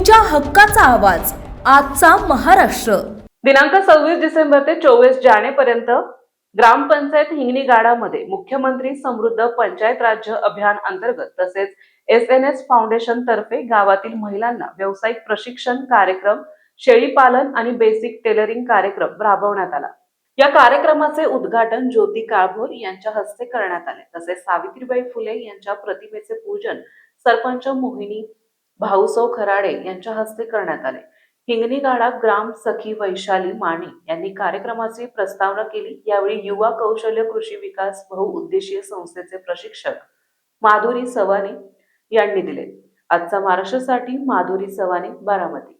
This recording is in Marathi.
तुमच्या हक्काचा आवाज आजचा महाराष्ट्र. दिनांक सव्वीस डिसेंबर ते चोवीस जानेपर्यंत ग्रामपंचायत हिंगणी गाडामध्ये मुख्यमंत्री समृद्ध पंचायत राज्य अभियान अंतर्गत तसेच एस एन एस फाउंडेशन तर्फे गावातील महिलांना व्यावसायिक प्रशिक्षण कार्यक्रम शेळीपालन आणि बेसिक टेलरिंग कार्यक्रम राबवण्यात आला. या कार्यक्रमाचे उद्घाटन ज्योती काळभोर यांच्या हस्ते करण्यात आले. तसेच सावित्रीबाई फुले यांच्या प्रतिमेचे पूजन सरपंच मोहिनी भाऊसो खराडे यांच्या हस्ते करण्यात आले. हिंगणी गाडा ग्राम सखी वैशाली माने यांनी कार्यक्रमाची प्रस्तावना केली. यावेळी युवा कौशल्य कृषी विकास बहुउद्देशीय संस्थेचे प्रशिक्षक माधुरी सवाने यांनी दिले. आजचा महाराष्ट्रासाठी माधुरी सवाने बारामती.